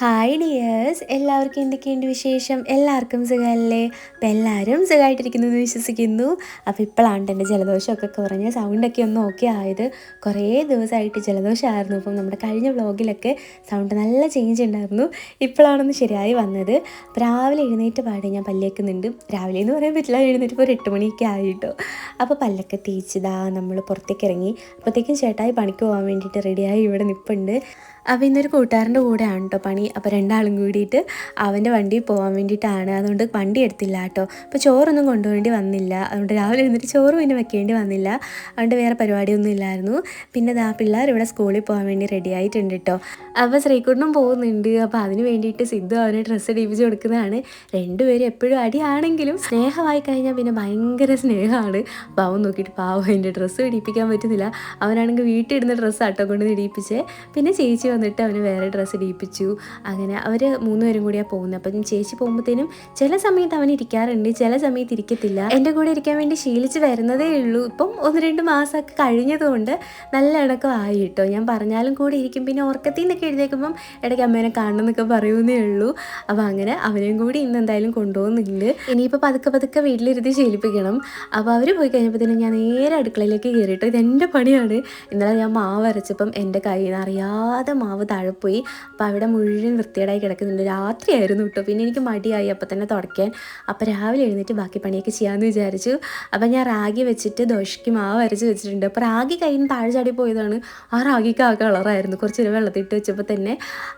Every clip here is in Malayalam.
ഹായ് ഡിയേഴ്സ് എല്ലാവർക്കും എന്തൊക്കെയുണ്ട് വിശേഷം? എല്ലാവർക്കും സുഖമല്ലേ? അപ്പം എല്ലാവരും സുഖമായിട്ടിരിക്കുന്നു എന്ന് വിശ്വസിക്കുന്നു. അപ്പോൾ ഇപ്പോഴാണ് എന്റെ ജലദോഷമൊക്കെ കുറഞ്ഞ് സൗണ്ടൊക്കെ ഒന്ന് ഓക്കെ ആയത്. കുറേ ദിവസമായിട്ട് ജലദോഷമായിരുന്നു. അപ്പം നമ്മുടെ കഴിഞ്ഞ വ്ളോഗിലൊക്കെ സൗണ്ട് നല്ല ചേഞ്ച് ഉണ്ടായിരുന്നു. ഇപ്പോഴാണൊന്ന് ശരിയായി വന്നത്. അപ്പോൾ രാവിലെ എഴുന്നേറ്റ് പാടി ഞാൻ പല്ലേക്കുന്നുണ്ട്. രാവിലെ എന്ന് പറയാൻ പറ്റില്ല. എഴുന്നേറ്റ് ഒരു എട്ട് മണിയൊക്കെ ആയിട്ടോ. അപ്പോൾ പല്ലൊക്കെ തേച്ചിതാ നമ്മൾ പുറത്തേക്ക് ഇറങ്ങി. അപ്പോഴത്തേക്കും ചേട്ടായി പണിക്ക് പോകാൻ വേണ്ടിയിട്ട് റെഡിയായി ഇവിടെ നിൽപ്പുണ്ട് അപ്പോൾ ഇന്നൊരു കൂട്ടുകാരന്റെ കൂടെയാണ് കേട്ടോ പണി. അപ്പോൾ രണ്ടാളും കൂടിയിട്ട് അവന്റെ വണ്ടി പോകാൻ വേണ്ടിയിട്ടാണ്. അതുകൊണ്ട് വണ്ടി എടുത്തില്ല കേട്ടോ അപ്പോൾ ചോറൊന്നും കൊണ്ടുപോകേണ്ടി വന്നില്ല. അതുകൊണ്ട് രാവിലെ എഴുന്നിട്ട് ചോറ് പിന്നെ വെക്കേണ്ടി വന്നില്ല. അതുകൊണ്ട് വേറെ പരിപാടിയൊന്നും ഇല്ലായിരുന്നു. പിന്നെ ദാ പിള്ളേർ ഇവിടെ സ്കൂളിൽ പോകാൻ വേണ്ടി റെഡി ആയിട്ടുണ്ട് കേട്ടോ അപ്പോൾ ശ്രീകുട്ടനും പോകുന്നുണ്ട്. അപ്പോൾ അതിന് വേണ്ടിയിട്ട് സിദ്ധു അവനെ ഡ്രസ്സ് ഇടിപ്പിച്ച് കൊടുക്കുന്നതാണ്. രണ്ടുപേരും എപ്പോഴും അടിയാണെങ്കിലും സ്നേഹമായി കഴിഞ്ഞാൽ പിന്നെ ഭയങ്കര സ്നേഹമാണ്. അപ്പോൾ അവൻ നോക്കിയിട്ട് പാവം എന്റെ ഡ്രസ്സ് ഇടിപ്പിക്കാൻ പറ്റുന്നില്ല. അവനാണെങ്കിൽ വീട്ടിൽ ഇടുന്ന ഡ്രസ്സ് ആട്ടോ കൊണ്ട് ഇടിപ്പിച്ച്. പിന്നെ ചേച്ചി വന്നിട്ട് അവന് വേറെ ഡ്രസ്സ് ഇടിയിപ്പിച്ചു. അങ്ങനെ അവർ മൂന്നുപേരും കൂടിയാണ് പോകുന്നത് അപ്പം ചേച്ചി പോകുമ്പോഴത്തേനും ചില സമയത്ത് അവൻ ഇരിക്കാറുണ്ട്. ചില സമയത്ത് ഇരിക്കത്തില്ല. എന്റെ കൂടെ ഇരിക്കാൻ വേണ്ടി ശീലിച്ച് വരുന്നതേ ഉള്ളൂ. ഇപ്പം ഒന്ന് രണ്ട് മാസമൊക്കെ കഴിഞ്ഞതുകൊണ്ട് നല്ല ഇണക്കമായി കേട്ടോ. ഞാൻ പറഞ്ഞാലും കൂടെ ഇരിക്കും. പിന്നെ ഉറക്കത്തിൽ നിന്നൊക്കെ എഴുതേക്കുമ്പം ഇടയ്ക്ക് അമ്മേനെ കാണണം എന്നൊക്കെ പറയുന്നേ ഉള്ളൂ. അപ്പോൾ അങ്ങനെ അവനെയും കൂടി ഇന്ന് എന്തായാലും കൊണ്ടുപോകുന്നുണ്ട്. ഇനിയിപ്പോൾ പതുക്കെ പതുക്കെ വീട്ടിലിരുത്തി ശീലിപ്പിക്കണം. അപ്പോൾ അവർ പോയി കഴിഞ്ഞപ്പോഴത്തേനും ഞാൻ നേരെ അടുക്കളയിലേക്ക് കയറിയിട്ട് ഇതെന്റെ പണിയാണ്. ഇന്നലെ ഞാൻ മാവ് അരച്ചപ്പം എന്റെ കയ്യിൽ നിന്ന് അറിയാതെ മാവ് താഴെ പോയി അപ്പോൾ അവിടെ മുഴുവൻ വൃത്തികേടായി കിടക്കുന്നുണ്ട്. രാത്രിയായിരുന്നു കേട്ടോ. പിന്നെ എനിക്ക് മടിയായി. അപ്പോൾ തന്നെ തുടയ്ക്കാൻ. അപ്പോൾ രാവിലെ എഴുന്നേറ്റ് ബാക്കി പണിയൊക്കെ ചെയ്യാമെന്ന് വിചാരിച്ചു. അപ്പോൾ ഞാൻ റാഗി വെച്ചിട്ട് ദോശയ്ക്ക് മാവ് അരച്ച് വെച്ചിട്ടുണ്ട്. അപ്പോൾ റാഗി നിന്ന് താഴെ ചാടി പോയതാണ്. ആ റാഗിക്ക് ആ കളറായിരുന്നു. കുറച്ച് നേരം വെള്ളത്തിട്ട് വെച്ചപ്പോൾ തന്നെ.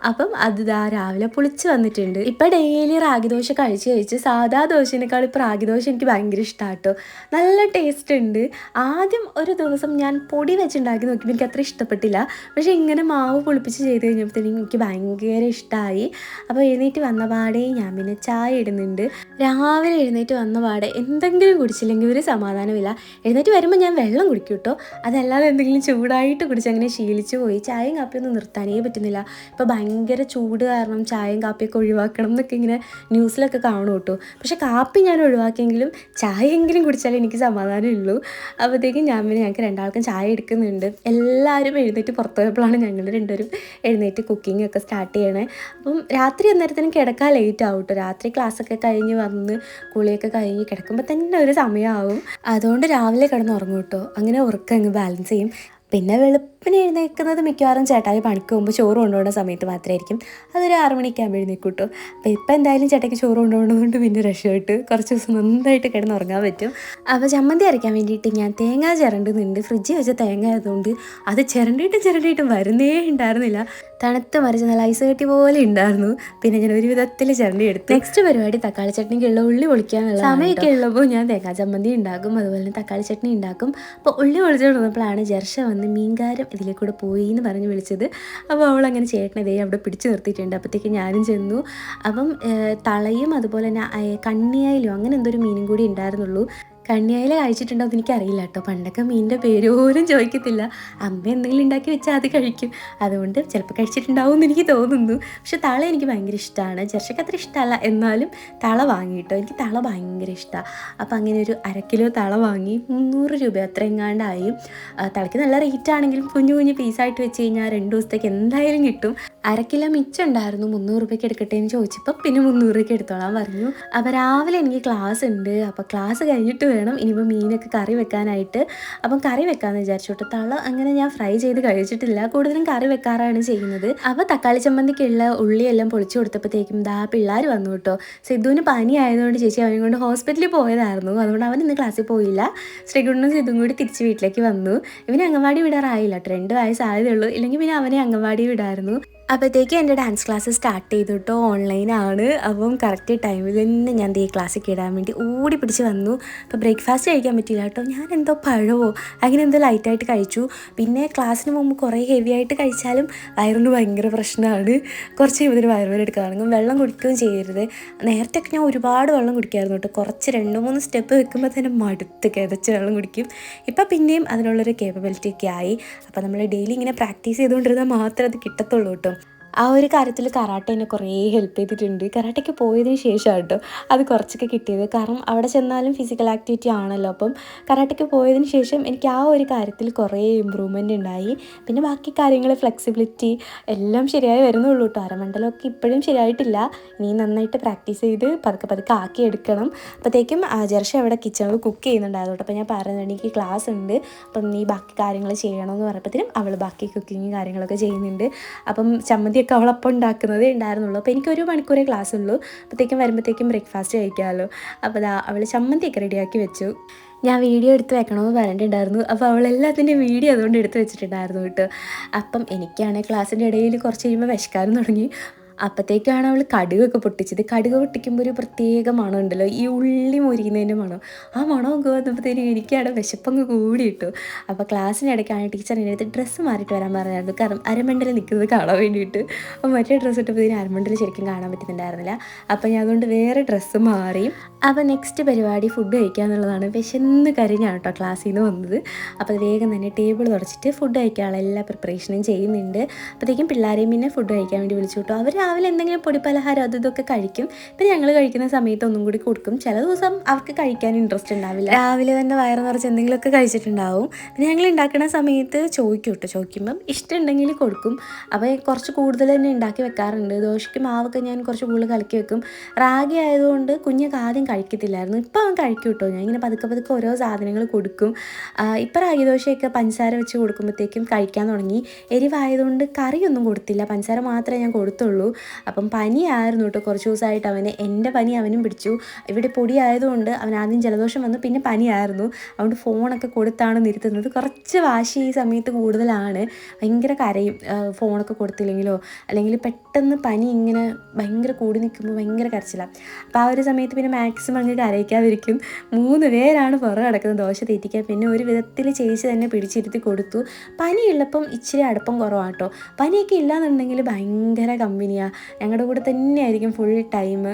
അപ്പം അത് ദാ രാവിലെ പൊളിച്ച് വന്നിട്ടുണ്ട്. ഇപ്പം ഡെയിലി റാഗി ദോശ കഴിച്ച് കഴിച്ച് സാധാ ദോശേനേക്കാൾ ഇപ്പോൾ റാഗി ദോശ എനിക്ക് ഭയങ്കര ഇഷ്ടമാണ് കേട്ടോ. നല്ല ടേസ്റ്റ് ഉണ്ട്. ആദ്യം ഒരു ദിവസം ഞാൻ പൊടി വെച്ചുണ്ടാക്കി നോക്കിയപ്പോൾ എനിക്ക് അത്ര ഇഷ്ടപ്പെട്ടില്ല. പക്ഷേ ഇങ്ങനെ മാവ് പുളിപ്പിച്ച് ചെയ്ത് കഴിഞ്ഞപ്പോഴത്തേനും എനിക്ക് ഭയങ്കര ഇഷ്ടമായി അപ്പോൾ എഴുന്നേറ്റ് വന്ന പാടേ ഞാൻ പിന്നെ ചായ ഇടുന്നുണ്ട്. രാവിലെ എഴുന്നേറ്റ് വന്ന പാടെ എന്തെങ്കിലും കുടിച്ചില്ലെങ്കിൽ ഒരു സമാധാനമില്ല എഴുന്നേറ്റ് വരുമ്പോൾ ഞാൻ വെള്ളം കുടിക്കും കേട്ടോ അതല്ലാതെ എന്തെങ്കിലും ചൂടായിട്ട് കുടിച്ച് അങ്ങനെ ശീലിച്ചു പോയി. ചായയും കാപ്പിയൊന്നും നിർത്താനേ പറ്റുന്നില്ല. ഇപ്പോൾ ഭയങ്കര ചൂട് കാരണം ചായയും കാപ്പിയൊക്കെ ഒഴിവാക്കണം എന്നൊക്കെ ഇങ്ങനെ ന്യൂസിലൊക്കെ കാണും കേട്ടോ പക്ഷേ കാപ്പി ഞാൻ ഒഴിവാക്കിയെങ്കിലും ചായയെങ്കിലും കുടിച്ചാലേ എനിക്ക് സമാധാനമുള്ളൂ. അപ്പോഴത്തേക്കും ഞാൻ പിന്നെ ഞങ്ങൾക്ക് രണ്ടാൾക്കും ചായ എടുക്കുന്നുണ്ട്. എല്ലാവരും എഴുന്നേറ്റ് പുറത്തു പോയപ്പോഴാണ് ഞങ്ങൾ രണ്ടുപേരും എഴുന്നേറ്റ് കുക്കിംഗ് ഒക്കെ സ്റ്റാർട്ട് ചെയ്യണേ. അപ്പം രാത്രി അന്നേരത്തിനും കിടക്കാൻ ലേറ്റ് ആവും കേട്ടോ രാത്രി ക്ലാസ്സൊക്കെ കഴിഞ്ഞ് വന്ന് കുളിയൊക്കെ കഴിഞ്ഞ് കിടക്കുമ്പോൾ തന്നെ ഒരു സമയമാവും അതുകൊണ്ട് രാവിലെ കിടന്ന് ഉറങ്ങും കേട്ടോ അങ്ങനെ ഉറക്കം അങ്ങ് ബാലൻസ് ചെയ്യും. പിന്നെ വെളുപ്പിന് എഴുന്നേൽക്കുന്നത് മിക്കവാറും ചേട്ടായി പണിക്ക് പോകുമ്പോൾ ചോറ് കൊണ്ടുപോകുന്ന സമയത്ത് മാത്രമായിരിക്കും. അതൊരു ആറ് മണിക്കാകുമ്പോൾ എഴുന്നേക്കും കേട്ടോ അപ്പോൾ ഇപ്പം എന്തായാലും ചേട്ടയ്ക്ക് ചോറ് കൊണ്ടുപോകുന്നതുകൊണ്ട് പിന്നെ രക്ഷമായിട്ട് കുറച്ച് ദിവസം നന്നായിട്ട് കിടന്ന് ഉറങ്ങാൻ പറ്റും. അപ്പോൾ ചമ്മന്തി അരയ്ക്കാൻ വേണ്ടിയിട്ട് ഞാൻ തേങ്ങ ചിരണ്ടുന്നുണ്ട്. ഫ്രിഡ്ജിൽ വെച്ച തേങ്ങ ആയതുകൊണ്ട് അത് ചിരണ്ടിയിട്ടും ചിരണ്ടിയിട്ടും വരുന്നേ ഉണ്ടായിരുന്നില്ല. തണുത്ത് മറിച്ച് നല്ല ഐസ് കെട്ടി പോലെ ഉണ്ടായിരുന്നു. പിന്നെ ഞാൻ ഒരു വിധത്തിൽ ചിരണ്ടി എടുത്തു. നെക്സ്റ്റ് പരിപാടി തക്കാളി ചട്നിക്കുള്ള ഉള്ളി പൊളിക്കാന്നുള്ള സമയമൊക്കെ ഉള്ളപ്പോൾ ഞാൻ തേങ്ങാ ചമ്മന്തി ഉണ്ടാക്കും. അതുപോലെ തന്നെ തക്കാളി ചട്നി ഉണ്ടാക്കും. അപ്പോൾ ഉള്ളി പൊളിച്ചു പൊളിച്ചുകൊണ്ടിരുന്നപ്പോഴാണ് ജർഷ വന്ന് മീൻകാരം ഇതിലേക്കൂടെ പോയി എന്ന് പറഞ്ഞ് വിളിച്ചത്. അപ്പോൾ അവൾ അങ്ങനെ ചേട്ടനെ ദേ അവിടെ പിടിച്ചു നിർത്തിയിട്ടുണ്ട്. അപ്പോഴത്തേക്ക് ഞാനും ചെന്നു. അപ്പം തളയും അതുപോലെ തന്നെ കണ്ണിയായാലും അങ്ങനെ എന്തൊരു മീനും കൂടി ഉണ്ടായിരുന്നുള്ളൂ. കണ്ണിയായില കഴിച്ചിട്ടുണ്ടോ എന്ന് എനിക്കറിയില്ല കേട്ടോ. പണ്ടൊക്കെ മീനിന്റെ പേര് പോലും ചോദിക്കത്തില്ല. അമ്മ എന്തെങ്കിലും ഉണ്ടാക്കി വെച്ചാൽ അത് കഴിക്കും. അതുകൊണ്ട് ചിലപ്പോൾ കഴിച്ചിട്ടുണ്ടാവും എന്ന് എനിക്ക് തോന്നുന്നു. പക്ഷെ തള എനിക്ക് ഭയങ്കര ഇഷ്ടമാണ് ചർച്ചയ്ക്ക് അത്ര ഇഷ്ടമല്ല. എന്നാലും തള വാങ്ങി കേട്ടോ. എനിക്ക് തള ഭയങ്കര ഇഷ്ടമാണ് അപ്പോൾ അങ്ങനെ ഒരു അര കിലോ തള വാങ്ങി മുന്നൂറ് രൂപ അത്ര എങ്ങാണ്ടായി തളയ്ക്ക് നല്ല റേറ്റ് ആണെങ്കിലും കുഞ്ഞു കുഞ്ഞു പീസായിട്ട് വെച്ച് കഴിഞ്ഞാൽ രണ്ട് ദിവസത്തേക്ക് എന്തായാലും കിട്ടും. അര കിലോ മിച്ചം ഉണ്ടായിരുന്നു. മുന്നൂറ് രൂപയ്ക്ക് എടുക്കട്ടെ എന്ന് ചോദിച്ചപ്പോൾ പിന്നെ മുന്നൂറ് രൂപയ്ക്ക് എടുത്തോളാം പറഞ്ഞു. അപ്പോൾ രാവിലെ എനിക്ക് ക്ലാസ് ഉണ്ട്. അപ്പോൾ ക്ലാസ് കഴിഞ്ഞിട്ട് വേണം. ഇനിയിപ്പോൾ മീനൊക്കെ കറി വെക്കാനായിട്ട്. അപ്പം കറി വെക്കാമെന്ന് വിചാരിച്ചോട്ടെ തള അങ്ങനെ ഞാൻ ഫ്രൈ ചെയ്ത് കഴിച്ചിട്ടില്ല. കൂടുതലും കറി വെക്കാറാണ് ചെയ്യുന്നത്. അപ്പോൾ തക്കാളി ചമ്മന്തിക്കുള്ള ഉള്ളിയെല്ലാം പൊളിച്ചു കൊടുത്തപ്പോഴത്തേക്കും ദാ പിള്ളേർ വന്നു കേട്ടോ. സിദ്ധുവിന് പനി ആയതുകൊണ്ട് ചേച്ചി അവനെ കൊണ്ട് ഹോസ്പിറ്റലിൽ പോയതായിരുന്നു. അതുകൊണ്ട് അവൻ ഇന്ന് ക്ലാസ്സിൽ പോയില്ല. ശ്രീകുണ്ണും സിദ്ധും കൂടി തിരിച്ച് വീട്ടിലേക്ക് വന്നു. ഇവനെ അംഗൻവാടി വിടാറായില്ല. കേട്ടോ. രണ്ട് വയസ്സായതേ ഉള്ളൂ. ഇല്ലെങ്കിൽ പിന്നെ അവനെ അംഗൻവാടി വിടായിരുന്നു. അപ്പോഴത്തേക്ക് എന്റെ ഡാൻസ് ക്ലാസ് സ്റ്റാർട്ട് ചെയ്തു കേട്ടോ ഓൺലൈനാണ് അപ്പം കറക്റ്റ് ടൈമിൽ തന്നെ ഞാൻ ഈ ക്ലാസ്സിൽ ഇടാൻ വേണ്ടി ഓടി പിടിച്ച് വന്നു. അപ്പോൾ ബ്രേക്ക്ഫാസ്റ്റ് കഴിക്കാൻ പറ്റില്ല കേട്ടോ. ഞാൻ എന്തോ പഴവോ അങ്ങനെ എന്തോ ലൈറ്റായിട്ട് കഴിച്ചു. പിന്നെ ക്ലാസ്സിന് മുമ്പ് കുറേ ഹെവി ആയിട്ട് കഴിച്ചാലും വയറിന് ഭയങ്കര പ്രശ്നമാണ്. കുറച്ച് കഴിയുമ്പോൾ വയറുവേദന എടുക്കുകയാണെങ്കിൽ വെള്ളം കുടിക്കുകയും ചെയ്യരുത്. നേരത്തെയൊക്കെ ഞാൻ ഒരുപാട് വെള്ളം കുടിക്കായിരുന്നു കേട്ടോ. കുറച്ച് രണ്ട് മൂന്ന് സ്റ്റെപ്പ് വെക്കുമ്പോൾ തന്നെ മടുത്ത് കിതച്ച് വെള്ളം കുടിക്കും. ഇപ്പം പിന്നെയും അതിനുള്ളൊരു കേപ്പബിലിറ്റി ഒക്കെ ആയി. അപ്പോൾ നമ്മൾ ഡെയിലി ഇങ്ങനെ പ്രാക്ടീസ് ചെയ്തുകൊണ്ടിരുന്നാൽ മാത്രമേ അത് കിട്ടത്തുള്ളൂ കേട്ടോ. ആ ഒരു കാര്യത്തിൽ കരാട്ടെ എന്നെ കുറേ ഹെൽപ്പ് ചെയ്തിട്ടുണ്ട്. കരാട്ടയ്ക്ക് പോയതിന് ശേഷം കേട്ടോ അത് കുറച്ചൊക്കെ കിട്ടിയത്. കാരണം അവിടെ ചെന്നാലും ഫിസിക്കൽ ആക്ടിവിറ്റി ആണല്ലോ. അപ്പം കരാട്ടയ്ക്ക് പോയതിന് ശേഷം എനിക്ക് ആ ഒരു കാര്യത്തിൽ കുറേ ഇമ്പ്രൂവ്മെന്റ് ഉണ്ടായി. പിന്നെ ബാക്കി കാര്യങ്ങൾ ഫ്ലെക്സിബിലിറ്റി എല്ലാം ശരിയായി വരുന്നുള്ളൂ കേട്ടോ അരമണ്ഡലമൊക്കെ ഇപ്പോഴും ശരിയായിട്ടില്ല. നീ നന്നായിട്ട് പ്രാക്ടീസ് ചെയ്ത് പതുക്കെ പതുക്കെ ആക്കി എടുക്കണം. അപ്പോഴത്തേക്കും ജർഷ അവിടെ കിച്ചണിൽ കുക്ക് ചെയ്യുന്നുണ്ടായിരുന്നു അപ്പോൾ ഞാൻ പറയുന്നത് എനിക്ക് ക്ലാസ് ഉണ്ട്. അപ്പം നീ ബാക്കി കാര്യങ്ങൾ ചെയ്യണമെന്ന് പറഞ്ഞപ്പോഴത്തേനും അവൾ ബാക്കി കുക്കിങ് കാര്യങ്ങളൊക്കെ ചെയ്യുന്നുണ്ട്. അപ്പം ചമ്മന്തിയൊക്കെ അവളപ്പം ഉണ്ടാക്കുന്നതേ ഉണ്ടായിരുന്നുള്ളൂ. അപ്പോൾ എനിക്കൊരു മണിക്കൂറേ ക്ലാസ് ഉള്ളൂ. അപ്പോഴത്തേക്കും വരുമ്പോഴത്തേക്കും ബ്രേക്ക്ഫാസ്റ്റ് കഴിക്കാമല്ലോ. അപ്പോൾ അതാ അവൾ ചമ്മന്തിയൊക്കെ റെഡിയാക്കി വെച്ചു. ഞാൻ വീഡിയോ എടുത്ത് വെക്കണമെന്ന് പറഞ്ഞിട്ടുണ്ടായിരുന്നു. അപ്പോൾ അവൾ വീഡിയോ അതുകൊണ്ട് എടുത്ത് വെച്ചിട്ടുണ്ടായിരുന്നു കേട്ടോ. അപ്പം എനിക്കാണെങ്കിൽ ക്ലാസ്സിന്റെ ഇടയിൽ കുറച്ച് കഴിയുമ്പോൾ വിശക്കാനും തുടങ്ങി. അപ്പോഴത്തേക്കാണ് അവൾ കടുകൊക്കെ പൊട്ടിച്ചത്. കടുക് പൊട്ടിക്കുമ്പോൾ ഒരു പ്രത്യേക മണം ഉണ്ടല്ലോ ഈ ഉള്ളി മുരിക്കുന്നതിന്റെ മണം? ആ മണമൊക്കെ വന്നപ്പോഴത്തേനും എനിക്കവിടെ വിശപ്പങ്ങ് കൂടി ഇട്ടു അപ്പോൾ ക്ലാസ്സിനിടയ്ക്കാണ് ടീച്ചർ എന്റെ അടുത്ത് ഡ്രസ്സ് മാറിയിട്ട് വരാൻ പറഞ്ഞായിരുന്നു. കാരണം അരമണ്ടൽ നിൽക്കുന്നത് കാണാൻ വേണ്ടിയിട്ട്. അപ്പോൾ മറ്റേ ഡ്രസ്സ് ഇട്ടപ്പോഴത്തേനും അരമണ്ടൽ ശരിക്കും കാണാൻ പറ്റുന്നുണ്ടായിരുന്നില്ല. അപ്പോൾ ഞാൻ അതുകൊണ്ട് വേറെ ഡ്രസ്സ് മാറി അപ്പോൾ നെക്സ്റ്റ് പരിപാടി ഫുഡ് കഴിക്കുക എന്നുള്ളതാണ്. വിശന്ന് കരിഞ്ഞാണ് കേട്ടോ ക്ലാസ്സിൽ നിന്ന് വന്നത്. അപ്പോൾ വേഗം തന്നെ ടേബിൾ തുടച്ചിട്ട് ഫുഡ് കഴിക്കാനുള്ള എല്ലാ പ്രിപ്പറേഷനും ചെയ്യുന്നുണ്ട്. അപ്പോഴത്തേക്കും പിള്ളേരെയും പിന്നെ ഫുഡ് കഴിക്കാൻ വേണ്ടി വിളിച്ചു കിട്ടും അവർ രാവിലെ എന്തെങ്കിലും പൊടി പലഹാരം അത് ഇതൊക്കെ കഴിക്കും. പിന്നെ ഞങ്ങൾ കഴിക്കുന്ന സമയത്ത് ഒന്നും കൂടി കൊടുക്കും. ചില ദിവസം അവർക്ക് കഴിക്കാൻ ഇൻട്രസ്റ്റ് ഉണ്ടാവില്ല. രാവിലെ തന്നെ വയറ് നിറച്ച് എന്തെങ്കിലുമൊക്കെ കഴിച്ചിട്ടുണ്ടാവും. പിന്നെ ഞങ്ങൾ ഉണ്ടാക്കുന്ന സമയത്ത് ചോദിക്കും കേട്ടോ ചോദിക്കുമ്പം ഇഷ്ടമുണ്ടെങ്കിൽ കൊടുക്കും. അപ്പോൾ കുറച്ച് കൂടുതൽ തന്നെ ഉണ്ടാക്കി വെക്കാറുണ്ട്. ദോശയ്ക്ക് മാവൊക്കെ ഞാൻ കുറച്ച് കൂടുതൽ കലക്കി വെക്കും. റാഗി ആയതുകൊണ്ട് കുഞ്ഞൊക്കെ ആദ്യം കഴിക്കത്തില്ലായിരുന്നു. ഇപ്പം അവൻ കഴിക്കും കേട്ടോ ഞാൻ ഇങ്ങനെ പതുക്കെ പതുക്കെ ഓരോ സാധനങ്ങൾ കൊടുക്കും. ഇപ്പം റാഗി ദോശയൊക്കെ പഞ്ചസാര വെച്ച് കൊടുക്കുമ്പോഴത്തേക്കും കഴിക്കാൻ തുടങ്ങി. എരിവായതുകൊണ്ട് കറിയൊന്നും കൊടുത്തില്ല. പഞ്ചസാര മാത്രമേ ഞാൻ കൊടുത്തുള്ളൂ. അപ്പം പനിയായിരുന്നു കേട്ടോ. കുറച്ച് ദിവസമായിട്ട് അവന്. എന്റെ പനി അവനും പിടിച്ചു. ഇവിടെ പൊടിയായതുകൊണ്ട് അവൻ ആദ്യം ജലദോഷം വന്നു. പിന്നെ പനിയായിരുന്നു. അതുകൊണ്ട് ഫോണൊക്കെ കൊടുത്താണ് നിർത്തുന്നത് കുറച്ച് വാശി ഈ സമയത്ത് കൂടുതലാണ്. ഭയങ്കര കരയും. ഫോണൊക്കെ കൊടുത്തില്ലെങ്കിലോ? അല്ലെങ്കിൽ പെട്ടെന്ന് പനി ഇങ്ങനെ ഭയങ്കര കൂടി നിൽക്കുമ്പോൾ ഭയങ്കര കരച്ചിലാണ് അപ്പോൾ ആ ഒരു സമയത്ത് പിന്നെ മാക്സിമം അങ്ങ് കരയിക്കാതിരിക്കും മൂന്ന് പേരാണ് പുറം കിടക്കുന്നത് ദോശ തീറ്റിക്കാൻ. പിന്നെ ഒരു വിധത്തിൽ ചേച്ചി തന്നെ പിടിച്ചിരുത്തി കൊടുത്തു. പനിയുള്ളപ്പം ഇച്ചിരി അടുപ്പം കുറവാട്ടോ. പനിയൊക്കെ ഇല്ലാന്നുണ്ടെങ്കിൽ ഭയങ്കര കമ്പനിയാണ് ഞങ്ങളുടെ കൂടെ തന്നെയായിരിക്കും ഫുൾ ടൈം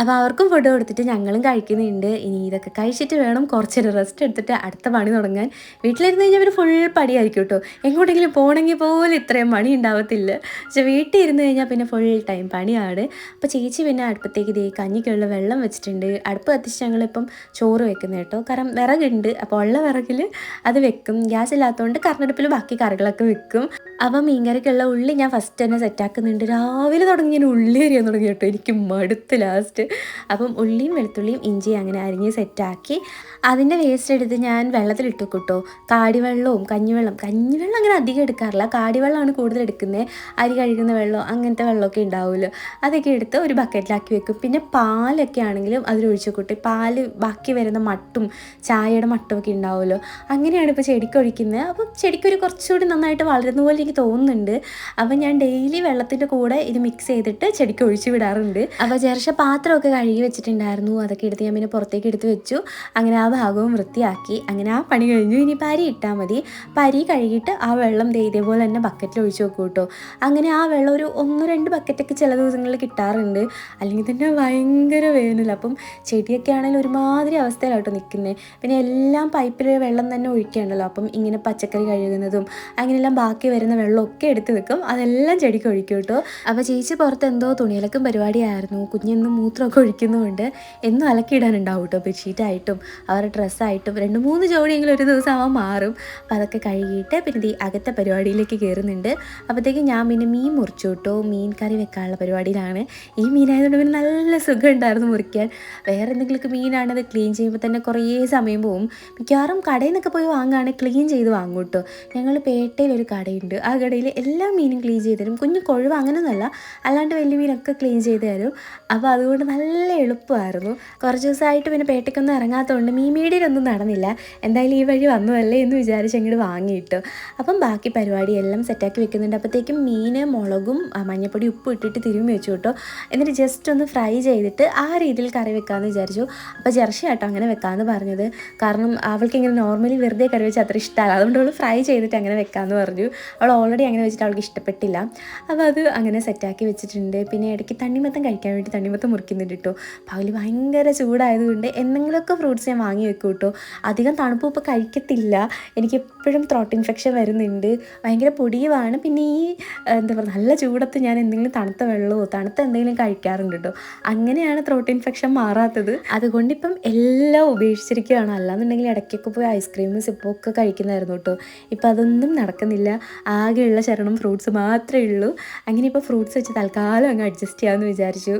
അപ്പോൾ അവർക്കും ഫുഡ് കൊടുത്തിട്ട് ഞങ്ങളും കഴിക്കുന്നുണ്ട്. ഇനി ഇതൊക്കെ കഴിച്ചിട്ട് വേണം കുറച്ചൊരു റെസ്റ്റ് എടുത്തിട്ട് അടുത്ത പണി തുടങ്ങാൻ. വീട്ടിലിരുന്ന് കഴിഞ്ഞാൽ ഒരു ഫുൾ പണിയായിരിക്കും കേട്ടോ. എങ്ങോട്ടെങ്കിലും പോകണമെങ്കിൽ പോലും ഇത്രയും പണി ഉണ്ടാവത്തില്ല. പക്ഷെ വീട്ടിൽ ഇരുന്ന് കഴിഞ്ഞാൽ പിന്നെ ഫുൾ ടൈം പണിയാണ്. അപ്പോൾ ചേച്ചി പിന്നെ അടുപ്പത്തേക്ക് ഇതേ കഞ്ഞിക്കുള്ള വെള്ളം വെച്ചിട്ടുണ്ട്. അടുപ്പ് കത്തിച്ച് ഞങ്ങളിപ്പം ചോറ് വെക്കുന്നത് കേട്ടോ. കാരണം വിറകുണ്ട്. അപ്പോൾ ഉള്ള വിറകിൽ അത് വെക്കും. ഗ്യാസ് ഇല്ലാത്തതുകൊണ്ട് കറണ്ടടുപ്പിൽ ബാക്കി കറികളൊക്കെ വെക്കും. അപ്പം മീൻകറിക്കുള്ള ഉള്ളി ഞാൻ ഫസ്റ്റ് തന്നെ സെറ്റാക്കുന്നുണ്ട് രാവിലെ തുടങ്ങി ഞാൻ ഉള്ളി എറിയാൻ തുടങ്ങി കേട്ടോ. എനിക്ക് മടുത്ത് ലാസ്റ്റ് അപ്പം ഉള്ളിയും വെളുത്തുള്ളിയും ഇഞ്ചിയും അങ്ങനെ അരിഞ്ഞ് സെറ്റാക്കി അതിന്റെ വേസ്റ്റ് എടുത്ത് ഞാൻ വെള്ളത്തിലിട്ടു കിട്ടോ. കാടിവെള്ളവും കഞ്ഞിവെള്ളം കഞ്ഞിവെള്ളം അങ്ങനെ അധികം എടുക്കാറില്ല. കാടിവെള്ളമാണ് കൂടുതൽ എടുക്കുന്നത് അരി കഴുകുന്ന വെള്ളം അങ്ങനത്തെ വെള്ളമൊക്കെ ഉണ്ടാവുമല്ലോ. അതൊക്കെ എടുത്ത് ഒരു ബക്കറ്റിലാക്കി വെക്കും. പിന്നെ പാലൊക്കെ ആണെങ്കിലും അതിലൊഴിച്ച് കൂട്ടി പാൽ ബാക്കി വരുന്ന മട്ടും ചായയുടെ മട്ടും ഒക്കെ ഉണ്ടാവുമല്ലോ. അങ്ങനെയാണ് ഇപ്പോൾ ചെടിക്ക് ഒഴിക്കുന്നത്. അപ്പം ചെടിക്കൊരു കുറച്ചുകൂടി നന്നായിട്ട് വളരുന്ന പോലെ എനിക്ക് തോന്നുന്നുണ്ട്. അപ്പം ഞാൻ ഡെയിലി വെള്ളത്തിന്റെ കൂടെ ഇത് മിക്സ് ചെയ്തിട്ട് ചെടിക്ക് ഒഴിച്ചു വിടാറുണ്ട്. അപ്പോൾ ചെറുശ പാത്രമൊക്കെ കഴുകി വെച്ചിട്ടുണ്ടായിരുന്നു. അതൊക്കെ എടുത്ത് ഞാൻ പിന്നെ പുറത്തേക്ക് എടുത്ത് വെച്ചു. അങ്ങനെ ആ ഭാഗവും വൃത്തിയാക്കി. അങ്ങനെ ആ പണി കഴിഞ്ഞു. ഇനി പരി ഇട്ടാൽ മതി. പരി കഴുകിയിട്ട് ആ വെള്ളം ദേ ഇതേപോലെ തന്നെ ബക്കറ്റിൽ ഒഴിച്ച് വെക്കും കേട്ടോ അങ്ങനെ ആ വെള്ളം ഒരു ഒന്ന് രണ്ട് ബക്കറ്റൊക്കെ ചില ദിവസങ്ങളിൽ കിട്ടാറുണ്ട്. അല്ലെങ്കിൽ തന്നെ ഭയങ്കര വേനൽ. അപ്പം ചെടിയൊക്കെ ആണെങ്കിൽ ഒരുമാതിരി അവസ്ഥയിലാട്ടോ നിൽക്കുന്നത് പിന്നെ എല്ലാം പൈപ്പിൽ വെള്ളം തന്നെ ഒഴിക്കുകയാണല്ലോ. അപ്പം ഇങ്ങനെ പച്ചക്കറി കഴുകുന്നതും അങ്ങനെയെല്ലാം ബാക്കി വരുന്ന വെള്ളമൊക്കെ എടുത്ത് വെക്കും. അതെല്ലാം ചെടിക്ക് ഒഴിക്കും കേട്ടോ അപ്പോൾ ചേച്ചി പുറത്ത് എന്തോ തുണിയിലക്കും പരിപാടിയായിരുന്നു. കുഞ്ഞെന്നും മൂത്രമൊക്കെ ഒഴിക്കുന്നതുകൊണ്ട് എന്നും അലക്കിയിടാനുണ്ടാവും കേട്ടോ ബെഡ്ഷീറ്റായിട്ടും അവരുടെ ഡ്രസ്സായിട്ടും. രണ്ട് മൂന്ന് ജോഡിയെങ്കിലും ഒരു ദിവസം അവൻ മാറും. അപ്പോൾ അതൊക്കെ കഴുകിയിട്ട് പിന്നെ ഈ അകത്തെ പരിപാടിയിലേക്ക് കയറുന്നുണ്ട്. അപ്പോഴത്തേക്കും ഞാൻ പിന്നെ മീൻ മുറിച്ചു കേട്ടോ മീൻ കറി വെക്കാനുള്ള പരിപാടിയിലാണ്. ഈ മീനായതുകൊണ്ട് പിന്നെ നല്ല സുഖം ഉണ്ടായിരുന്നു മുറിക്കാൻ. വേറെ എന്തെങ്കിലുമൊക്കെ മീനാണത് ക്ലീൻ ചെയ്യുമ്പോൾ തന്നെ കുറേ സമയം പോവും. മിക്കവാറും കടയിൽ നിന്നൊക്കെ പോയി വാങ്ങുകയാണ് ക്ലീൻ ചെയ്ത് വാങ്ങും കേട്ടോ ഞങ്ങൾ പേട്ടയിൽ ഒരു കടയുണ്ട്. ആ കടയിൽ എല്ലാ മീനും ക്ലീൻ ചെയ്ത് തരും. കുഞ്ഞു കൊഴുവ് അങ്ങനെയൊന്നുമല്ല. അല്ലാണ്ട് വലിയ മീനൊക്കെ ക്ലീൻ ചെയ്ത് തരും. അപ്പോൾ അതുകൊണ്ട് നല്ല എളുപ്പമായിരുന്നു. കുറച്ച് ദിവസമായിട്ട് പിന്നെ പേട്ടയ്ക്കൊന്നും ഇറങ്ങാത്തതുകൊണ്ട് മീമീടിയിലൊന്നും നടന്നില്ല. എന്തായാലും ഈ വഴി വന്നതല്ലേ എന്ന് വിചാരിച്ച് അങ്ങോട്ട് വാങ്ങിയിട്ടു. അപ്പം ബാക്കി പരിപാടി എല്ലാം സെറ്റാക്കി വെക്കുന്നുണ്ട്. അപ്പോഴത്തേക്കും മീൻ മുളകും മഞ്ഞപ്പൊടി ഉപ്പ് ഇട്ടിട്ട് തിരുമ്മി വെച്ചു കേട്ടോ എന്നിട്ട് ജസ്റ്റ് ഒന്ന് ഫ്രൈ ചെയ്തിട്ട് ആ രീതിയിൽ കറി വെക്കാമെന്ന് വിചാരിച്ചു. അപ്പോൾ ജെർഷി ആട്ടോ അങ്ങനെ വെക്കാമെന്ന് പറഞ്ഞത്. കാരണം അവൾക്ക് ഇങ്ങനെ നോർമലി വെറുതെ കറി വെച്ച് അത്ര ഇഷ്ടമല്ല അതുകൊണ്ട് അവൾ ഫ്രൈ ചെയ്തിട്ട് അങ്ങനെ വെക്കാമെന്ന് പറഞ്ഞു. അവൾ ഓൾറെഡി അങ്ങനെ വെച്ചിട്ട് അവൾക്ക് ഇഷ്ടപ്പെട്ടില്ല. അപ്പോൾ അത് അങ്ങനെ സെറ്റാക്കി വെച്ചിട്ടുണ്ട്. പിന്നെ ഇടയ്ക്ക് തണ്ണിമത്തം കഴിക്കാൻ വേണ്ടി തണ്ണിമത്തം മുറിക്കുന്നുണ്ട് കേട്ടോ പകൽ ഭയങ്കര ചൂടായതുകൊണ്ട് എന്തെങ്കിലുമൊക്കെ ഫ്രൂട്ട്സ് ഞാൻ വാങ്ങി വെക്കും കേട്ടോ അധികം തണുപ്പ് ഇപ്പോൾ കഴിക്കത്തില്ല. എനിക്ക് എപ്പോഴും ത്രോട്ട് ഇൻഫെക്ഷൻ വരുന്നുണ്ട്. ഭയങ്കര പൊടിയുമാണ്. പിന്നെ ഈ എന്താ പറയുക നല്ല ചൂടത്ത് ഞാൻ എന്തെങ്കിലും തണുത്ത വെള്ളമോ തണുത്ത എന്തെങ്കിലും കഴിക്കാറുണ്ട് കേട്ടോ അങ്ങനെയാണ് ത്രോട്ട് ഇൻഫെക്ഷൻ മാറാത്തത്. അതുകൊണ്ട് ഇപ്പം എല്ലാം ഉപേക്ഷിച്ചിരിക്കുകയാണ്. അല്ലാന്നുണ്ടെങ്കിൽ ഇടയ്ക്കൊക്കെ പോയി ഐസ്ക്രീമും സിപ്പൊക്കെ കഴിക്കുന്നതായിരുന്നു കേട്ടോ. ഇപ്പം അതൊന്നും നടക്കുന്നില്ല. ആകെയുള്ള ശരണം ഫ്രൂട്ട്സ് മാത്രമേ ഉള്ളൂ. അങ്ങനെ ഇപ്പോൾ ഫ്രൂട്ട്സ് വെച്ച് തൽക്കാലം അങ്ങ് അഡ്ജസ്റ്റ് ചെയ്യാമെന്ന് വിചാരിച്ചു.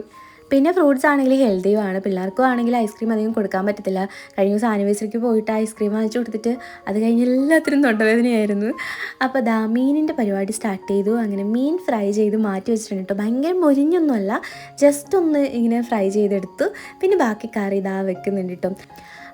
പിന്നെ ഫ്രൂട്ട്സ് ആണെങ്കിൽ ഹെൽത്തിയുമാണ് പിള്ളേർക്കും ആണെങ്കിൽ ഐസ്ക്രീം അധികം കൊടുക്കാൻ പറ്റത്തില്ല. കഴിഞ്ഞ ദിവസം ആനിവേഴ്സറിക്ക് പോയിട്ട് ഐസ്ക്രീം വാങ്ങിച്ചു കൊടുത്തിട്ട് അത് കഴിഞ്ഞ് എല്ലാത്തിനും തൊണ്ടവേദനയായിരുന്നു. അപ്പോൾ ദാ മീനിന്റെ പരിപാടി സ്റ്റാർട്ട് ചെയ്തു. അങ്ങനെ മീൻ ഫ്രൈ ചെയ്ത് മാറ്റി വെച്ചിട്ടുണ്ട് കേട്ടോ. ഭയങ്കര മൊരിഞ്ഞൊന്നുമല്ല. ജസ്റ്റ് ഒന്ന് ഇങ്ങനെ ഫ്രൈ ചെയ്തെടുത്തു. പിന്നെ ബാക്കി കറി ഇതാ വെക്കുന്നുണ്ട് കേട്ടോ.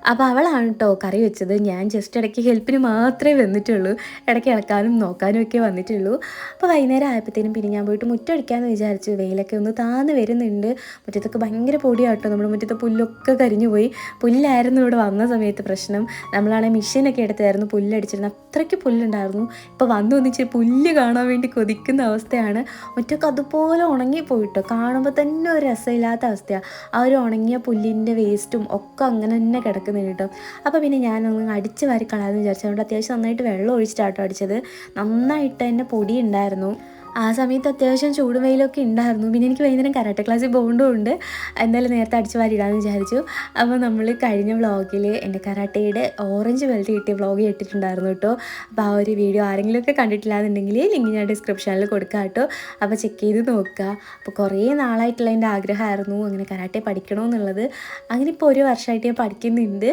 അപ്പോൾ അവളാണ് കേട്ടോ കറി വെച്ചത്. ഞാൻ ജസ്റ്റ് ഇടയ്ക്ക് ഹെൽപ്പിന് മാത്രമേ വന്നിട്ടുള്ളൂ. ഇടയ്ക്ക് ഇളക്കാനും നോക്കാനും ഒക്കെ വന്നിട്ടുള്ളൂ. അപ്പോൾ വൈകുന്നേരം ആയപ്പോഴത്തേനും പിന്നെ ഞാൻ പോയിട്ട് മുറ്റടിക്കാമെന്ന് വിചാരിച്ചു. വെയിലൊക്കെ ഒന്ന് താന്ന് വരുന്നുണ്ട്. മുറ്റത്തൊക്കെ ഭയങ്കര പൊടിയാട്ടോ. നമ്മുടെ മുറ്റത്തെ പുല്ലൊക്കെ കരിഞ്ഞു പോയി. പുല്ലായിരുന്നു ഇവിടെ വന്ന സമയത്ത് പ്രശ്നം. നമ്മളാണെങ്കിൽ മെഷീനൊക്കെ എടുത്തായിരുന്നു പുല്ലടിച്ചിരുന്നത് അത്രയ്ക്ക് പുല്ലുണ്ടായിരുന്നു. ഇപ്പോൾ വന്നു വന്നിച്ച് പുല്ല് കാണാൻ വേണ്ടി കൊതിക്കുന്ന അവസ്ഥയാണ്. മുറ്റൊക്കെ അതുപോലെ ഉണങ്ങിപ്പോയിട്ടോ. കാണുമ്പോൾ തന്നെ ഒരു രസമില്ലാത്ത അവസ്ഥയാണ് ആ ഒരു ഉണങ്ങിയ പുല്ലിന്റെ വേസ്റ്റും ഒക്കെ അങ്ങനെ തന്നെ കിടക്കുന്നത് കേട്ടോ അപ്പോൾ പിന്നെ ഞാനൊന്ന് അടിച്ച് വാരി കളയാമെന്ന് വിചാരിച്ചു. അതുകൊണ്ട് അത്യാവശ്യം നന്നായിട്ട് വെള്ളം ഒഴിച്ചിട്ടാട്ടോ അടിച്ചത്. നന്നായിട്ട് തന്നെ പൊടി ഉണ്ടായിരുന്നു. ആ സമയത്ത് അത്യാവശ്യം ചൂടും വെയിലൊക്കെ ഉണ്ടായിരുന്നു. പിന്നെ എനിക്ക് വൈകുന്നേരം കരാട്ടെ ക്ലാസ്സിൽ പോകുന്നതുകൊണ്ട് എന്തായാലും നേരത്തെ അടിച്ച് വാരിടാമെന്ന് വിചാരിച്ചു. അപ്പോൾ നമ്മൾ കഴിഞ്ഞ വ്ളോഗിൽ എന്റെ കരാട്ടയുടെ ഓറഞ്ച് ബെൽറ്റ് കിട്ടിയ വ്ളോഗ് ഇട്ടിട്ടുണ്ടായിരുന്നു കേട്ടോ. അപ്പോൾ ആ ഒരു വീഡിയോ ആരെങ്കിലുമൊക്കെ കണ്ടിട്ടില്ല എന്നുണ്ടെങ്കിൽ ലിങ്ക് ഞാൻ ഡിസ്ക്രിപ്ഷനിൽ കൊടുക്കാം കേട്ടോ. അപ്പോൾ ചെക്ക് ചെയ്ത് നോക്കുക. അപ്പോൾ കുറേ നാളായിട്ടുള്ള എന്റെ ആഗ്രഹമായിരുന്നു അങ്ങനെ കരാട്ടെ പഠിക്കണമെന്നുള്ളത് അങ്ങനെ ഇപ്പോൾ ഒരു വർഷമായിട്ട് ഞാൻ പഠിക്കുന്നുണ്ട്.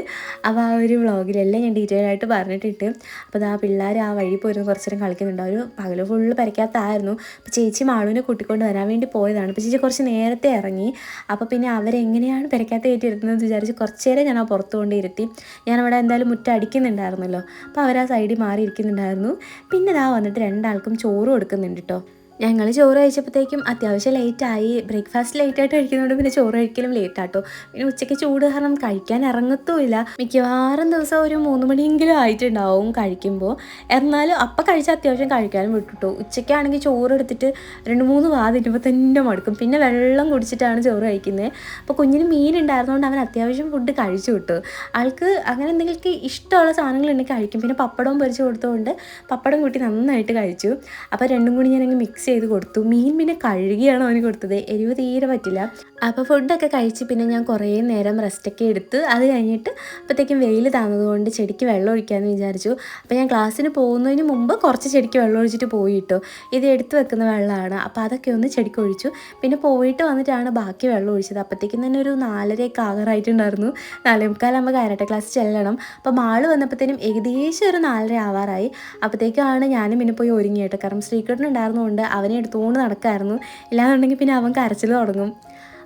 അപ്പോൾ ആ ഒരു വ്ളോഗിലെല്ലാം ഞാൻ ഡീറ്റെയിൽ ആയിട്ട് പറഞ്ഞിട്ടിട്ട്. അപ്പോൾ ആ പിള്ളേർ ആ വഴി പോയിരുന്നു കുറച്ചു നേരം കളിക്കുന്നുണ്ട്. അവർ പകൽ ഫുള്ള് പരക്കാത്തായിരുന്നു അപ്പോൾ ചേച്ചി മാളുവിനെ കൂട്ടിക്കൊണ്ട് വരാൻ വേണ്ടി പോയതാണ്. അപ്പോൾ ചേച്ചി കുറച്ച് നേരത്തെ ഇറങ്ങി. അപ്പോൾ പിന്നെ അവരെങ്ങനെയാണ് പെരക്കകത്ത് കയറ്റി ഇരുത്തുന്നത് വിചാരിച്ച് കുറച്ച് നേരം ഞാൻ ആ പുറത്ത് കൊണ്ട് ഇരുത്തി. ഞാനവിടെ എന്തായാലും മുറ്റം അടിക്കുന്നുണ്ടായിരുന്നല്ലോ. അപ്പോൾ അവർ ആ സൈഡിൽ മാറി ഇരിക്കുന്നുണ്ടായിരുന്നു പിന്നെ ഇതാ വന്നിട്ട് രണ്ടാൾക്കും ചോറ് കൊടുക്കുന്നുണ്ട് കേട്ടോ ഞങ്ങൾ ചോറ് കഴിച്ചപ്പോഴത്തേക്കും അത്യാവശ്യം ലേറ്റായി ബ്രേക്ക്ഫാസ്റ്റ് ലേറ്റായിട്ട് കഴിക്കുന്നതുകൊണ്ട് പിന്നെ ചോറ് കഴിക്കലും ലേറ്റാട്ടോ പിന്നെ ഉച്ചയ്ക്ക് ചൂട് കാരണം കഴിക്കാൻ ഇറങ്ങത്തുമില്ല മിക്കവാറും ദിവസം ഒരു മൂന്ന് മണിയെങ്കിലും ആയിട്ടുണ്ടാവും കഴിക്കുമ്പോൾ എന്നാലും അപ്പം കഴിച്ച അത്യാവശ്യം കഴിക്കാനും വിട്ടിട്ടു. ഉച്ചയ്ക്കാണെങ്കിൽ ചോറ് എടുത്തിട്ട് രണ്ട് മൂന്ന് വാ തിന്നുമ്പോൾ തന്നെ മടുക്കും. പിന്നെ വെള്ളം കുടിച്ചിട്ടാണ് ചോറ് കഴിക്കുന്നത് അപ്പോൾ കുഞ്ഞിന് മീൻ ഉണ്ടായിരുന്നതുകൊണ്ട് അവൻ അത്യാവശ്യം ഫുഡ് കഴിച്ചു വിട്ടു. ആൾക്ക് അങ്ങനെ എന്തെങ്കിലും ഇഷ്ടമുള്ള സാധനങ്ങളുണ്ടെങ്കിൽ കഴിക്കും. പിന്നെ പപ്പടവും പൊരിച്ച് കൊടുത്തുകൊണ്ട് പപ്പടം കൂട്ടി നന്നായിട്ട് കഴിച്ചു. അപ്പോൾ രണ്ടും കൂടി ഞാനങ്ങ് മിക്സ് ചെയ്ത് കൊടുത്തു. മീൻ പിന്നെ കഴുകിയാണ് അവന് കൊടുത്തത്? എരിവ് തീരെ പറ്റില്ല. അപ്പോൾ ഫുഡൊക്കെ കഴിച്ച് പിന്നെ ഞാൻ കുറേ നേരം റെസ്റ്റൊക്കെ എടുത്ത് അത് കഴിഞ്ഞിട്ട് അപ്പോഴത്തേക്കും വെയിൽ താന്നതുകൊണ്ട് ചെടിക്ക് വെള്ളം ഒഴിക്കാമെന്ന് വിചാരിച്ചു. അപ്പോൾ ഞാൻ ക്ലാസ്സിന് പോകുന്നതിന് മുമ്പ് കുറച്ച് ചെടിക്ക് വെള്ളം ഒഴിച്ചിട്ട് പോയി കേട്ടോ ഇത് എടുത്തു വെക്കുന്ന വെള്ളമാണ്. അപ്പോൾ അതൊക്കെ ഒന്ന് ചെടിക്ക് ഒഴിച്ചു. പിന്നെ പോയിട്ട് വന്നിട്ടാണ് ബാക്കി വെള്ളം ഒഴിച്ചത്. അപ്പോഴത്തേക്കും തന്നെ ഒരു നാലരയൊക്കെ ആകാറായിട്ടുണ്ടായിരുന്നു. നാലേ മുക്കാലാകുമ്പോൾ കരാട്ടെ ക്ലാസ് ചെല്ലണം. അപ്പോൾ മാൾ വന്നപ്പോഴത്തേനും ഏകദേശം ഒരു നാലര ആവാറായി. അപ്പോഴത്തേക്കാണ് ഞാനും പിന്നെ പോയി ഒരുങ്ങി കേട്ടോ കാരണം ശ്രീകൃഷ്ണൻ ഉണ്ടായിരുന്നുകൊണ്ട് അവനെ എടുത്തുകൊണ്ട് നടക്കായിരുന്നു. ഇല്ലാന്നുണ്ടെങ്കിൽ പിന്നെ അവൻ കരച്ചിൽ തുടങ്ങും.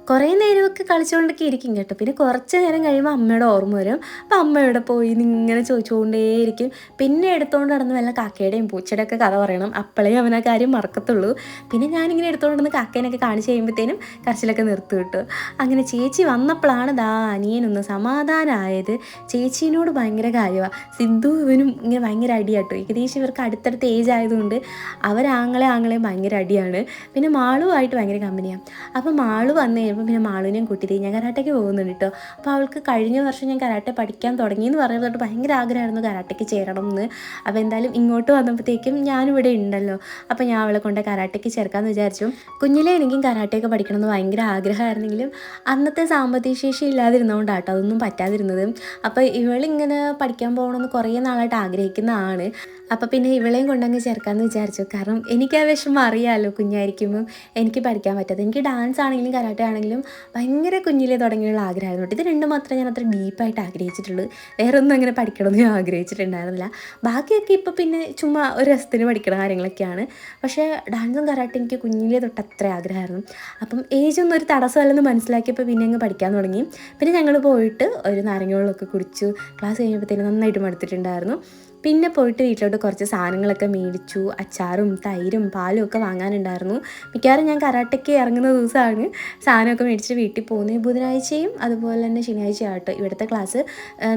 കുറേ നേരമൊക്കെ കളിച്ചുകൊണ്ടൊക്കെ ഇരിക്കും കേട്ടോ. പിന്നെ കുറച്ച് നേരം കഴിയുമ്പോൾ അമ്മയുടെ ഓർമ്മ വരും. അപ്പം അമ്മ ഇവിടെ പോയി? ഇങ്ങനെ ചോദിച്ചുകൊണ്ടേയിരിക്കും. പിന്നെ എടുത്തുകൊണ്ട് നടന്ന് വല്ല കാക്കയുടെയും പൂച്ചയുടെ ഒക്കെ കഥ പറയണം. അപ്പോഴേ അവൻ ആ കാര്യം മറക്കത്തുള്ളൂ. പിന്നെ ഞാനിങ്ങനെ എടുത്തുകൊണ്ട് നടന്ന് കാക്കേനൊക്കെ കാണിച്ച് കഴിയുമ്പോഴത്തേനും കരച്ചിലൊക്കെ നിർത്തി കിട്ടും അങ്ങനെ ചേച്ചി വന്നപ്പോഴാണ് ദാ അനിയനൊന്ന് സമാധാനമായത് ചേച്ചീനോട് ഭയങ്കര കാര്യമാണ് സിദ്ധു ഇവനും ഇങ്ങനെ ഭയങ്കര അടിയാട്ടോ. ഏകദേശം ഇവർക്ക് അടുത്തടുത്ത് ഏജ് ആയതുകൊണ്ട് അവരാങ്ങളെ ആങ്ങളെ ഭയങ്കര അടിയാണ്. പിന്നെ മാളുമായിട്ട് ഭയങ്കര കമ്പനിയാണ് അപ്പോൾ മാളു വന്നു കഴിയുമ്പോൾ പിന്നെ മാളുവിനെയും കൂട്ടിയിട്ട് ഞാൻ കരാട്ടയ്ക്ക് പോകുന്നുണ്ട് കേട്ടോ അപ്പോൾ അവൾക്ക് കഴിഞ്ഞ വർഷം ഞാൻ കരാട്ടെ പഠിക്കാൻ തുടങ്ങി എന്ന് പറയുന്നത് ഭയങ്കര ആഗ്രഹമായിരുന്നു കരാട്ടയ്ക്ക് ചേരണം എന്ന് അപ്പോൾ എന്തായാലും ഇങ്ങോട്ട് വന്നപ്പോഴത്തേക്കും ഞാനിവിടെ ഉണ്ടല്ലോ. അപ്പോൾ ഞാൻ അവളെ കൊണ്ട് കരാട്ടയ്ക്ക് ചേർക്കാമെന്ന് വിചാരിച്ചു. കുഞ്ഞിലെ എനിക്കും കരാട്ടയൊക്കെ പഠിക്കണം എന്ന് ഭയങ്കര ആഗ്രഹമായിരുന്നെങ്കിലും അന്നത്തെ സാമ്പത്തിക ശേഷി ഇല്ലാതിരുന്നതുകൊണ്ടാട്ടോ അതൊന്നും പറ്റാതിരുന്നത്. അപ്പോൾ ഇവളിങ്ങനെ പഠിക്കാൻ പോകണമെന്ന് കുറേ നാളായിട്ട് ആഗ്രഹിക്കുന്നതാണ് അപ്പോൾ പിന്നെ ഇവളെയും കൊണ്ടങ്ങ് ചേർക്കാമെന്ന് വിചാരിച്ചു. കാരണം എനിക്ക് ആ വിഷമം അറിയാമല്ലോ കുഞ്ഞായിരിക്കുമ്പോൾ എനിക്ക് പഠിക്കാൻ പറ്റാതെ എനിക്ക് ഡാൻസ് ആണെങ്കിലും കരാട്ടെ ആണെങ്കിലും ഭയങ്കര കുഞ്ഞിലേ തുടങ്ങിയുള്ള ആഗ്രഹമായിരുന്നു. കേട്ടോ ഇത് രണ്ടും മാത്രമേ ഞാൻ അത്ര ഡീപ്പായിട്ട് ആഗ്രഹിച്ചിട്ടുള്ളൂ. വേറെ ഒന്നും അങ്ങനെ പഠിക്കണമെന്ന് ഞാൻ ആഗ്രഹിച്ചിട്ടുണ്ടായിരുന്നില്ല. ബാക്കിയൊക്കെ ഇപ്പോൾ പിന്നെ ചുമ്മാ ഒരു രസത്തിന് പഠിക്കുന്ന കാര്യങ്ങളൊക്കെയാണ്. പക്ഷേ ഡാൻസും കരാട്ടെ എനിക്ക് കുഞ്ഞിലേ തൊട്ട് അത്ര ആഗ്രഹമായിരുന്നു. അപ്പം ഏജ് ഒന്നും ഒരു തടസ്സമല്ലെന്ന് മനസ്സിലാക്കിയപ്പോൾ പിന്നെ അങ്ങ് പഠിക്കാൻ തുടങ്ങി. പിന്നെ ഞങ്ങൾ പോയിട്ട് ഒരു നാരങ്ങ വെള്ളമൊക്കെ കുടിച്ചു. ക്ലാസ് കഴിഞ്ഞപ്പോഴത്തേനും നന്നായിട്ട് മടുത്തിട്ടുണ്ടായിരുന്നു. പിന്നെ പോയിട്ട് വീട്ടിലോട്ട് കുറച്ച് സാധനങ്ങളൊക്കെ മേടിച്ചു. അച്ചാറും തൈരും പാലും ഒക്കെ വാങ്ങാനുണ്ടായിരുന്നു. മിക്കവാറും ഞാൻ കരാട്ടയ്ക്ക് ഇറങ്ങുന്ന ദിവസമാണ് സാധനമൊക്കെ മേടിച്ചിട്ട് വീട്ടിൽ പോകുന്നത്. ബുധനാഴ്ചയും അതുപോലെ തന്നെ ശനിയാഴ്ച ആട്ടോ ഇവിടുത്തെ ക്ലാസ്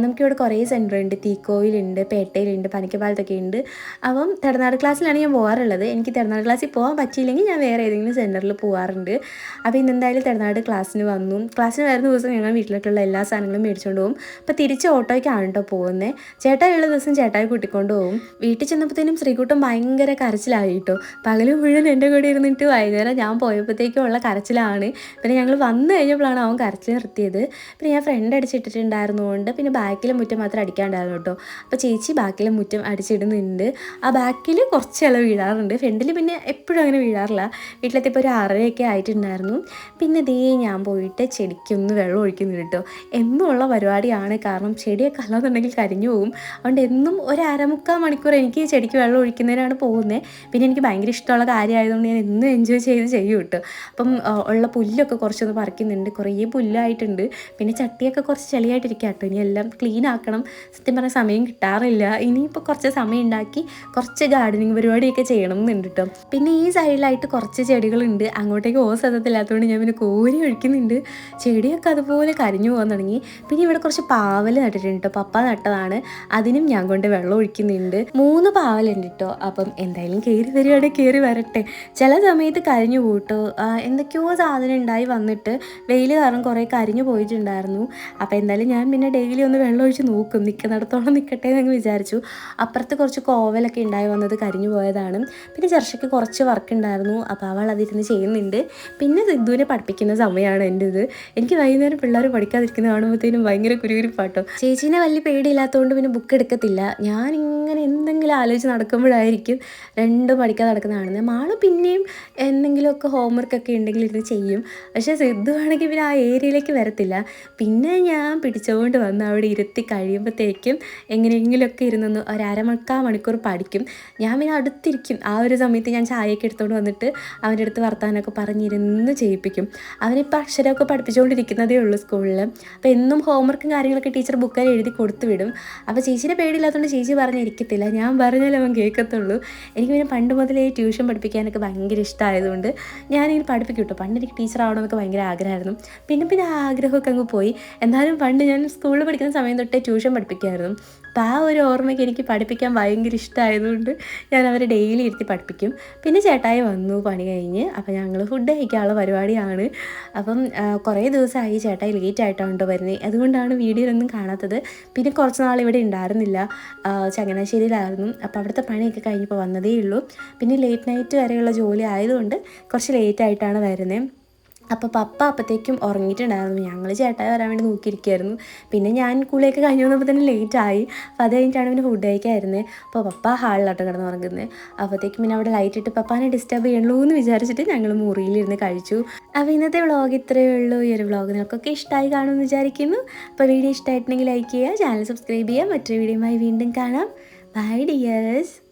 നമുക്കിവിടെ കുറേ സെന്റർ ഉണ്ട് തീക്കോയിലുണ്ട് പേട്ടയിലുണ്ട് പനിക്കപ്പാലത്തൊക്കെ ഉണ്ട്. അപ്പം തിരുനാട് ക്ലാസ്സിലാണ് ഞാൻ പോകാറുള്ളത്. എനിക്ക് തിരുനാട് ക്ലാസ്സിൽ പോകാൻ പറ്റിയില്ലെങ്കിൽ ഞാൻ വേറെ ഏതെങ്കിലും സെന്ററിൽ പോകാറുണ്ട്. അപ്പോൾ ഇന്ന് എന്തായാലും തിരുനാട് ക്ലാസ്സിന് വന്നു. ക്ലാസ്സിന് വരുന്ന ദിവസം ഞങ്ങൾ വീട്ടിലോട്ടുള്ള എല്ലാ സാധനങ്ങളും മേടിച്ചുകൊണ്ട് പോകും. അപ്പോൾ തിരിച്ച് ഓട്ടോയ്ക്കാണ് കേട്ടോ പോകുന്നത്. ചേട്ടായുള്ള ദിവസം ചേട്ടായി കൂട്ടിക്കൊണ്ട് പോകും വീട്ടിൽ ചെന്നപ്പോഴത്തേനും ശ്രീകുട്ടം ഭയങ്കര കരച്ചിലായി കേട്ടോ. മുഴുവൻ എന്റെ കൂടെ ഇരുന്നിട്ട് വൈകുന്നേരം ഞാൻ പോയപ്പോഴത്തേക്കും ഉള്ള കരച്ചിലാണ്. പിന്നെ ഞങ്ങൾ വന്നു കഴിഞ്ഞപ്പോഴാണ് അവൻ കരച്ചിൽ നിർത്തിയത്. പിന്നെ ഞാൻ ഫ്രണ്ട് അടിച്ചിട്ടിട്ടുണ്ടായിരുന്നുകൊണ്ട് പിന്നെ ബാക്കിലെ മുറ്റം മാത്രം അടിക്കാണ്ടായിരുന്നു കേട്ടോ. അപ്പോൾ ചേച്ചി ബാക്കിലെ മുറ്റം അടിച്ചിടുന്നുണ്ട്. ആ ബാക്കിൽ കുറച്ച് ഇല വീഴാറുണ്ട്. ഫ്രണ്ടിൽ പിന്നെ എപ്പോഴും അങ്ങനെ വീഴാറില്ല. വീട്ടിലെത്തിയപ്പോൾ ഒരു ആറരയൊക്കെ ആയിട്ടുണ്ടായിരുന്നു. പിന്നെ ദേ ഞാൻ പോയിട്ട് ചെടിക്കൊന്ന് വെള്ളം ഒഴിക്കുന്നു കേട്ടോ. എന്നുമുള്ള പരിപാടിയാണ്. കാരണം ചെടിയൊക്കെ അല്ലാന്നുണ്ടെങ്കിൽ കരിഞ്ഞു പോകും അതുകൊണ്ട് എന്നും ഒരു അരമുക്കാൽ മണിക്കൂർ എനിക്ക് ചെടിക്ക് വെള്ളം ഒഴിക്കുന്നതിനാണ് പോകുന്നത്. പിന്നെ എനിക്ക് ഭയങ്കര ഇഷ്ടമുള്ള കാര്യമായതുകൊണ്ട് ഞാൻ എന്നും എൻജോയ് ചെയ്ത് ചെയ്യും കേട്ടോ. അപ്പം ഉള്ള പുല്ലൊക്കെ കുറച്ചൊന്ന് പറിക്കുന്നുണ്ട്. കുറേ പുല്ലായിട്ടുണ്ട്. പിന്നെ ചട്ടിയൊക്കെ കുറച്ച് ചെളിയായിട്ടിരിക്കുക കേട്ടോ. ഇനി എല്ലാം ക്ലീൻ ആക്കണം. സത്യം പറഞ്ഞാൽ സമയം കിട്ടാറില്ല. ഇനിയിപ്പോൾ കുറച്ച് സമയം ഉണ്ടാക്കി കുറച്ച് ഗാർഡനിങ് പരിപാടിയൊക്കെ ചെയ്യണം എന്നുണ്ട് കേട്ടോ. പിന്നെ ഈ സൈഡിലായിട്ട് കുറച്ച് ചെടികളുണ്ട്. അങ്ങോട്ടേക്ക് ഓ സതത്തില്ലാത്തതുകൊണ്ട് ഞാൻ പിന്നെ കോരി ഒഴിക്കുന്നുണ്ട്. ചെടിയൊക്കെ അതുപോലെ കരിഞ്ഞു പോകാൻ തുടങ്ങി. പിന്നെ ഇവിടെ കുറച്ച് പാവൽ നട്ടിട്ടുണ്ട് കേട്ടോ. പപ്പ നട്ടതാണ്. അതിനും ഞാൻ കൊണ്ട് വെള്ളം ഒഴിക്കുന്നുണ്ട്. മൂന്ന് പാവലുണ്ട് കേട്ടോ അപ്പം എന്തായാലും കയറി വരികയാണ് കയറി വരട്ടെ. ചില സമയത്ത് കരിഞ്ഞു പോട്ടോ എന്തൊക്കെയോ സാധനം ഉണ്ടായി വന്നിട്ട് വെയിൽ കാരണം കുറേ കരിഞ്ഞു പോയിട്ടുണ്ടായിരുന്നു. അപ്പോൾ എന്തായാലും ഞാൻ പിന്നെ ഡെയിലി ഒന്ന് വെള്ളം ഒഴിച്ച് നോക്കും. നിൽക്കുന്നിടത്തോളം നിൽക്കട്ടെ എന്ന് വിചാരിച്ചു. അപ്പുറത്ത് കുറച്ച് കോവലൊക്കെ ഉണ്ടായി വന്നത് കരിഞ്ഞു പോയതാണ്. പിന്നെ ചർച്ചയ്ക്ക് കുറച്ച് വർക്ക് ഉണ്ടായിരുന്നു. അപ്പോൾ അവൾ അതിരുന്ന് ചെയ്യുന്നുണ്ട്. പിന്നെ സിദ്ധുവിനെ പഠിപ്പിക്കുന്ന സമയമാണ് എന്റെ ഇത് എനിക്ക് വൈകുന്നേരം പിള്ളേർ പഠിക്കാതിരിക്കുന്ന കാണുമ്പോഴത്തേനും ഭയങ്കര കുരുകുരിപ്പാട്ടോ. ചേച്ചീനെ വലിയ പേടിയില്ലാത്തതുകൊണ്ട് പിന്നെ ബുക്ക് എടുക്കത്തില്ല. ഞാൻ ഇങ്ങനെ എന്തെങ്കിലും ആലോചിച്ച് നടക്കുമ്പോഴായിരിക്കും രണ്ടും പഠിക്കാതെ നടക്കുന്ന കാണുന്നത്. മാൾ പിന്നെയും എന്തെങ്കിലുമൊക്കെ ഹോംവർക്കൊക്കെ ഉണ്ടെങ്കിൽ ഇരുന്ന് ചെയ്യും. പക്ഷേ സിദ്ധു ആണെങ്കിൽ പിന്നെ ആ ഏരിയയിലേക്ക് വരത്തില്ല. പിന്നെ ഞാൻ പിടിച്ചുകൊണ്ട് വന്ന് അവിടെ ഇരുത്തി കഴിയുമ്പോഴത്തേക്കും എങ്ങനെയെങ്കിലുമൊക്കെ ഇരുന്നൊന്ന് ഒരു അരമണിക്കാ മണിക്കൂർ പഠിക്കും. ഞാൻ പിന്നെ അടുത്തിരിക്കും. ആ ഒരു സമയത്ത് ഞാൻ ചായയൊക്കെ എടുത്തുകൊണ്ട് വന്നിട്ട് അവന്റെ അടുത്ത് വർത്താനമൊക്കെ പറഞ്ഞിരുന്ന് ചെയ്യിപ്പിക്കും. അവനിപ്പോൾ അക്ഷരമൊക്കെ പഠിപ്പിച്ചുകൊണ്ടിരിക്കുന്നതേ ഉള്ളൂ സ്കൂളിൽ. അപ്പോൾ എന്നും ഹോംവർക്കും കാര്യങ്ങളൊക്കെ ടീച്ചർ ബുക്കിൽ എഴുതി കൊടുത്തു വിടും അപ്പോൾ ചേച്ചിയുടെ പേടിയില്ലാത്തതുകൊണ്ട് ചേച്ചി പറഞ്ഞിരിക്കത്തില്ല ഞാൻ പറഞ്ഞാലേ അവൻ കേൾക്കത്തുള്ളൂ. എനിക്ക് പിന്നെ പണ്ട് മുതലേ ട്യൂഷൻ പഠിപ്പിക്കാനൊക്കെ ഭയങ്കര ഇഷ്ടമായതുകൊണ്ട് ഞാനിങ്ങനെ പഠിപ്പിക്കും കേട്ടോ. പണ്ട് എനിക്ക് ടീച്ചർ ആവണമെന്നൊക്കെ ഭയങ്കര ആഗ്രഹമായിരുന്നു. പിന്നെ പിന്നെ ആ ആഗ്രഹമൊക്കെ അങ്ങ് പോയി. എന്നാലും പണ്ട് ഞാൻ സ്കൂളിൽ പഠിക്കുന്ന സമയം തൊട്ടേ ട്യൂഷൻ പഠിപ്പിക്കുമായിരുന്നു. അപ്പോൾ ആ ഒരു ഓർമ്മയ്ക്ക് എനിക്ക് പഠിപ്പിക്കാൻ ഭയങ്കര ഇഷ്ടമായതുകൊണ്ട് ഞാൻ അവരെ ഡെയിലി ഇരുത്തി പഠിപ്പിക്കും. പിന്നെ ചേട്ടായി വന്നു പണി കഴിഞ്ഞ്. അപ്പോൾ ഞങ്ങൾ ഫുഡ് കഴിക്കാനുള്ള പരിപാടിയാണ്. അപ്പം കുറേ ദിവസമായി ചേട്ടായി ലേറ്റ് ആയിട്ടാണ് വരുന്നത് അതുകൊണ്ടാണ് വീഡിയോയിലൊന്നും കാണാത്തത്. പിന്നെ കുറച്ച് നാൾ ഇവിടെ ഉണ്ടായിരുന്നില്ല. ചങ്ങനാശ്ശേരിയിലായിരുന്നു. അപ്പോൾ അവിടുത്തെ പണിയൊക്കെ കഴിഞ്ഞപ്പോൾ വന്നതേ ഉള്ളൂ പിന്നെ ലേറ്റ് നൈറ്റ് വരെയുള്ള ജോലി ആയതുകൊണ്ട് കുറച്ച് ലേറ്റ് ആയിട്ടാണ് വരുന്നത് അപ്പോൾ പപ്പ അപ്പോഴത്തേക്കും ഉറങ്ങിയിട്ടുണ്ടായിരുന്നു. ഞങ്ങൾ ചേട്ടായി വരാൻ വേണ്ടി നോക്കിയിരിക്കുമായിരുന്നു പിന്നെ ഞാൻ കുളിയൊക്കെ കഴിഞ്ഞ് വന്നപ്പോൾ തന്നെ ലേറ്റ് ആയി. അപ്പോൾ അത് കഴിഞ്ഞിട്ടാണ് പിന്നെ ഫുഡ് കഴിക്കായിരുന്നത് അപ്പോൾ പപ്പ ഹാളിലോട്ട് കിടന്ന് ഉറങ്ങുന്നത് അപ്പോഴത്തേക്കും പിന്നെ അവിടെ ലൈറ്റ് ഇട്ട് പപ്പാനെ ഡിസ്റ്റർബ് ചെയ്യണല്ലോ എന്ന് വിചാരിച്ചിട്ട് ഞങ്ങൾ മുറിയിലിരുന്ന് കഴിച്ചു. അപ്പോൾ ഇന്നത്തെ വ്ളോഗ് ഇത്രയേ ഉള്ളൂ. ഈ ഒരു വ്ളോഗ് നിങ്ങൾക്കൊക്കെ ഇഷ്ടമായി കാണുമെന്ന് വിചാരിക്കുന്നു. അപ്പോൾ വീഡിയോ ഇഷ്ടമായിട്ടുണ്ടെങ്കിൽ ലൈക്ക് ചെയ്യുക ചാനൽ സബ്സ്ക്രൈബ് ചെയ്യുക. മറ്റൊരു വീഡിയോയുമായി വീണ്ടും കാണാം. By dears